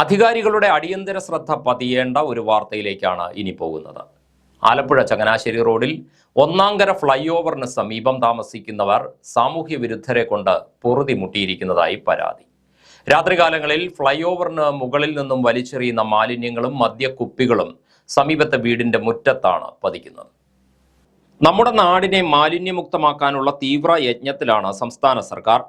അധികാരികളുടെ അടിയന്തര ശ്രദ്ധ പതിയേണ്ട ഒരു വാർത്തയിലേക്കാണ് ഇനി പോകുന്നത്. ആലപ്പുഴ ചങ്ങനാശ്ശേരി റോഡിൽ ഒന്നാംകര ഫ്ലൈ ഓവറിന് സമീപം താമസിക്കുന്നവർ സാമൂഹ്യ വിരുദ്ധരെ കൊണ്ട് പൊറുതി മുട്ടിയിരിക്കുന്നതായി പരാതി. രാത്രികാലങ്ങളിൽ ഫ്ലൈ ഓവറിന് മുകളിൽ നിന്നും വലിച്ചെറിയുന്ന മാലിന്യങ്ങളും മദ്യക്കുപ്പികളും സമീപത്തെ വീടിന്റെ മുറ്റത്താണ് പതിക്കുന്നത്. നമ്മുടെ നാടിനെ മാലിന്യമുക്തമാക്കാനുള്ള തീവ്ര യജ്ഞത്തിലാണ് സംസ്ഥാന സർക്കാർ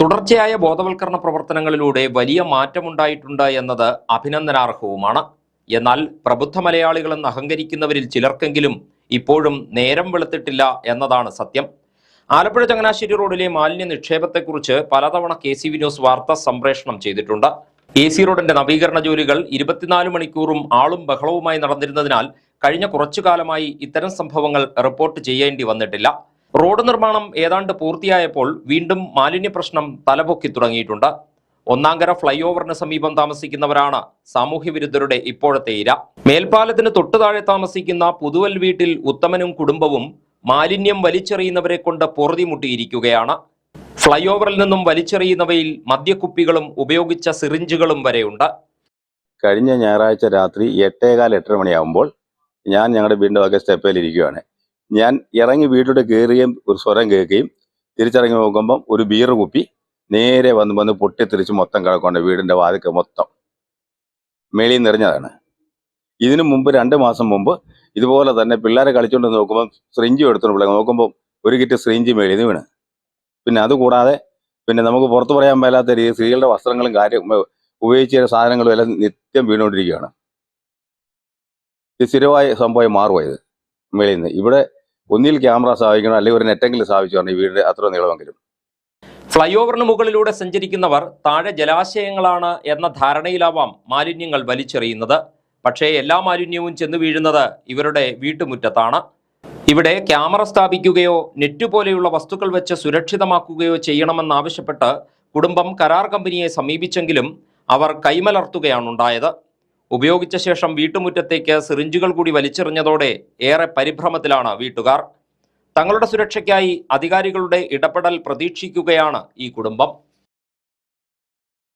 തുടർച്ചയായ ബോധവൽക്കരണ പ്രവർത്തനങ്ങളിലൂടെ വലിയ മാറ്റമുണ്ടായിട്ടുണ്ട് എന്നത് അഭിനന്ദനാർഹവുമാണ്. എന്നാൽ പ്രബുദ്ധ മലയാളികളെന്ന് അഹങ്കരിക്കുന്നവരിൽ ചിലർക്കെങ്കിലും ഇപ്പോഴും നേരം വെളുത്തിട്ടില്ല എന്നതാണ് സത്യം. ആലപ്പുഴ ചങ്ങനാശ്ശേരി റോഡിലെ മാലിന്യ നിക്ഷേപത്തെക്കുറിച്ച് പലതവണ കെ സി വി ന്യൂസ് വാർത്ത സംപ്രേഷണം ചെയ്തിട്ടുണ്ട്. എ സി റോഡിന്റെ നവീകരണ ജോലികൾ ഇരുപത്തിനാല് മണിക്കൂറും ആളും ബഹളവുമായി നടന്നിരുന്നതിനാൽ കഴിഞ്ഞ കുറച്ചു കാലമായി ഇത്തരം സംഭവങ്ങൾ റിപ്പോർട്ട് ചെയ്യേണ്ടി വന്നിട്ടില്ല. റോഡ് നിർമ്മാണം ഏതാണ്ട് പൂർത്തിയായപ്പോൾ വീണ്ടും മാലിന്യ പ്രശ്നം തലപൊക്കി തുടങ്ങിയിട്ടുണ്ട്. ഒന്നാങ്കര ഫ്ലൈ ഓവറിന് സമീപം താമസിക്കുന്നവരാണ് സാമൂഹ്യ വിരുദ്ധരുടെ ഇപ്പോഴത്തെ ഇര. മേൽപ്പാലത്തിന് തൊട്ടു താഴെ താമസിക്കുന്ന പുതുവൽ വീട്ടിൽ ഉത്തമനും കുടുംബവും മാലിന്യം വലിച്ചെറിയുന്നവരെ കൊണ്ട് പൊറുതിമുട്ടിയിരിക്കുകയാണ്. ഫ്ലൈ ഓവറിൽ നിന്നും വലിച്ചെറിയുന്നവയിൽ മദ്യക്കുപ്പികളും ഉപയോഗിച്ച സിറിഞ്ചുകളും വരെയുണ്ട്. കഴിഞ്ഞ ഞായറാഴ്ച രാത്രി എട്ടേകാൽ എട്ടര മണിയാകുമ്പോൾ ഞാൻ ഞങ്ങളുടെ വീടിന്റെ വക സ്റ്റെപ്പയിൽ ഇരിക്കുകയാണ് ഞാൻ ഇറങ്ങി വീട്ടിലോട്ട് കയറുകയും ഒരു സ്വരം കേൾക്കുകയും തിരിച്ചിറങ്ങി നോക്കുമ്പം ഒരു ബീർ കുപ്പി നേരെ വന്ന് വന്ന് പൊട്ടിത്തെറിച്ച് മൊത്തം കിടക്കൊണ്ട് വീടിന്റെ വാതിക്ക് മൊത്തം. മേളിൽ നിറഞ്ഞതാണ്. ഇതിനു മുമ്പ് രണ്ട് മാസം മുമ്പ് ഇതുപോലെ തന്നെ പിള്ളേരെ കളിച്ചുകൊണ്ട് നോക്കുമ്പോൾ സ്രിഞ്ച് എടുത്തോണ്ട് പിള്ളേർ നോക്കുമ്പോൾ ഒരു കിറ്റ് സ്രിഞ്ച് മേളിൽ വീണ്. പിന്നെ അതുകൂടാതെ പിന്നെ നമുക്ക് പുറത്തു പറയാൻ മേലാത്ത രീതി സ്ത്രീകളുടെ വസ്ത്രങ്ങളും കാര്യം ഉപയോഗിച്ച സാധനങ്ങളും എല്ലാം നിത്യം വീണുകൊണ്ടിരിക്കുകയാണ്. ഇത് സ്ഥിരമായ സംഭവം മാറുമോ ഇത് നിന്ന്. ഇവിടെ ഒന്നിൽ ക്യാമറ സ്ഥാപിക്കണം അല്ലെങ്കിൽ ഒരു നെറ്റെങ്കിലും സ്ഥാപിച്ചു പറഞ്ഞു ഈ വീടിന്റെ അത്ര നീളമെങ്കിലും. ഫ്ലൈ ഓവറിന് മുകളിലൂടെ സഞ്ചരിക്കുന്നവർ താഴെ ജലാശയങ്ങളാണ് എന്ന ധാരണയിലാവാം മാലിന്യങ്ങൾ വലിച്ചെറിയുന്നത്. പക്ഷേ എല്ലാ മാലിന്യവും ചെന്ന് വീഴുന്നത് ഇവരുടെ വീട്ടുമുറ്റത്താണ്. ഇവിടെ ക്യാമറ സ്ഥാപിക്കുകയോ നെറ്റ് പോലെയുള്ള വസ്തുക്കൾ വെച്ച് സുരക്ഷിതമാക്കുകയോ ചെയ്യണമെന്നാവശ്യപ്പെട്ട് കുടുംബം കരാർ കമ്പനിയെ സമീപിച്ചെങ്കിലും അവർ കൈമലർത്തുകയാണുണ്ടായത്. ഉപയോഗിച്ച ശേഷം വീട്ടുമുറ്റത്തേക്ക് സിറിഞ്ചുകൾ കൂടി വലിച്ചെറിഞ്ഞതോടെ ഏറെ പരിഭ്രമത്തിലാണ് വീട്ടുകാർ. തങ്ങളുടെ സുരക്ഷയ്ക്കായി അധികാരികളുടെ ഇടപെടൽ പ്രതീക്ഷിക്കുകയാണ് ഈ കുടുംബം.